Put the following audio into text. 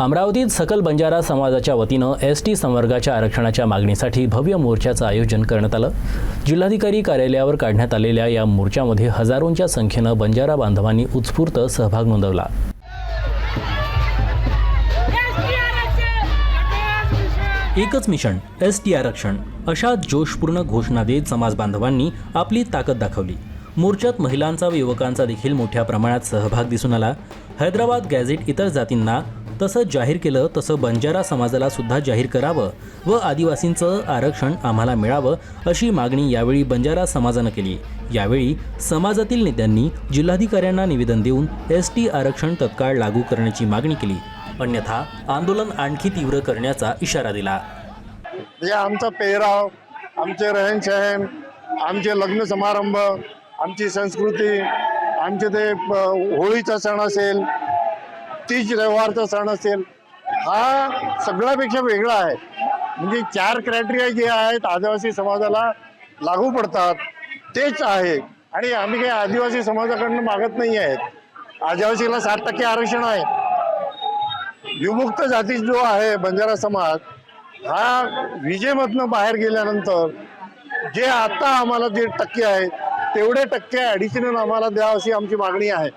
अमरावतीत सकल बंजारा समाजाच्या वतीनं एस टी संवर्गाच्या आरक्षणाच्या मागणीसाठी भव्य मोर्चाचं आयोजन करण्यात आलं. जिल्हाधिकारी कार्यालयावर काढण्यात आलेल्या या मोर्चामध्ये हजारोंच्या संख्येनं बंजारा बांधवांनी उत्स्फूर्त सहभाग नोंदवला. एकच मिशन एस टी आरक्षण अशा जोशपूर्ण घोषणा देत समाज बांधवांनी आपली ताकद दाखवली. मोर्चात महिलांचा व युवकांचा देखील मोठ्या प्रमाणात सहभाग दिसून आला. हैदराबाद गॅझेट इतर जातींना तसं जाहीर केलं तसं बंजारा समाजाला सुद्धा जाहीर करावं व आदिवासींचं आरक्षण आम्हाला मिळावं अशी मागणी यावेळी बंजारा समाजानं केली. यावेळी समाजातील नेत्यांनी जिल्हाधिकाऱ्यांना निवेदन देऊन एस टी आरक्षण तत्काळ लागू करण्याची मागणी केली. अन्यथा आंदोलन आणखी तीव्र करण्याचा इशारा दिला. या आमचा पेहराव आमचे रहनसहन आमचे लग्न समारंभ आमची संस्कृती आमचे ते होळीचा सण असेल तीज रविवारचा सण असेल हा सगळ्यापेक्षा वेगळा आहे. म्हणजे चार क्रायटेरिया जे आहेत आदिवासी समाजाला लागू पडतात तेच आहे. आणि आम्ही काही आदिवासी समाजाकडनं मागत नाही आहेत. आदिवासीला सात टक्के आरक्षण आहे. विमुक्त जाती जो आहे बंजारा समाज हा विजेमधनं बाहेर गेल्यानंतर जे आता आम्हाला जे टक्के आहेत तेवढे टक्के ॲडिशनल आम्हाला द्या अशी आमची मागणी आहे.